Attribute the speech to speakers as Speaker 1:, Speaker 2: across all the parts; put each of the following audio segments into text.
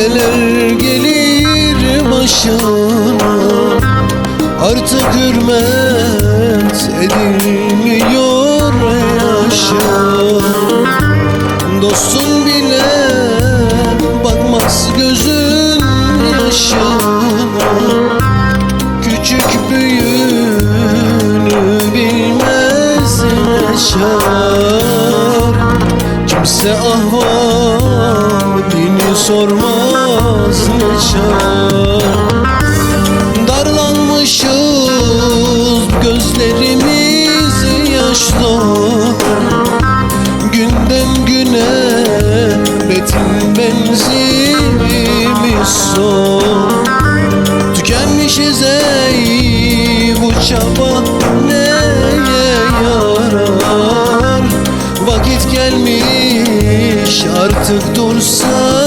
Speaker 1: neler gelir başına? Artık hürmet edilmiyor yaşa. Dostun bile bakmaz gözün yaşına Küçük büyüğünü bilmez yaşar. Kimse ahvalini sormaz çare Darlanmışız gözlerimiz yaş dolu Günden güne betin benzimiz son Tükenmişiz ey bu çaba neye yarar? Vakit gelmiş artık dursan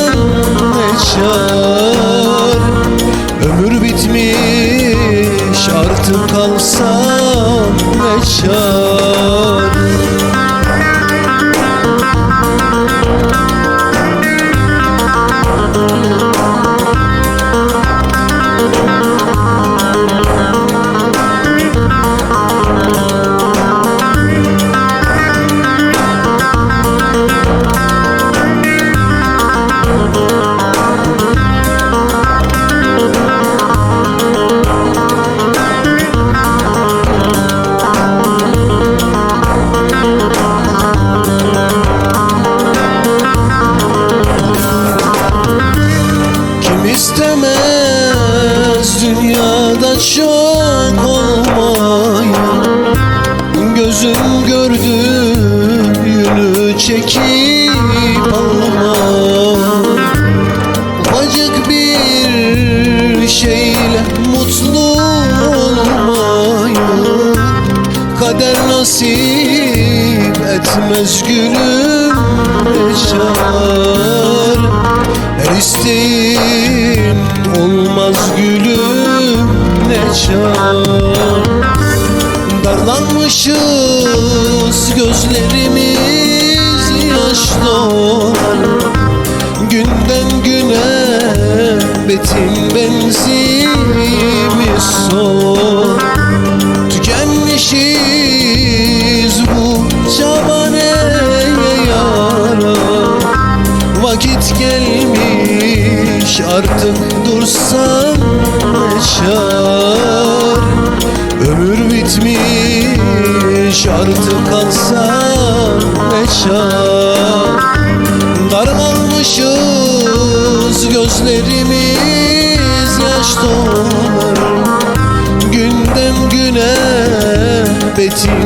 Speaker 1: Oh, oh, oh. Dünyada çok olmayı Gözüm gördüğünü çekip alma Ufacık bir şeyle mutlu olmayı Kader nasip etmez gülüm ne Darlanmışız gözlerimiz yaş dolar Günden güne betin benzimiz son Tükenmişiz bu çaba neye yarar Vakit gelmiş artık dursan ne artık kalsan ne çar Darlanmışız gözlerimiz yaş dolar Günden güne betin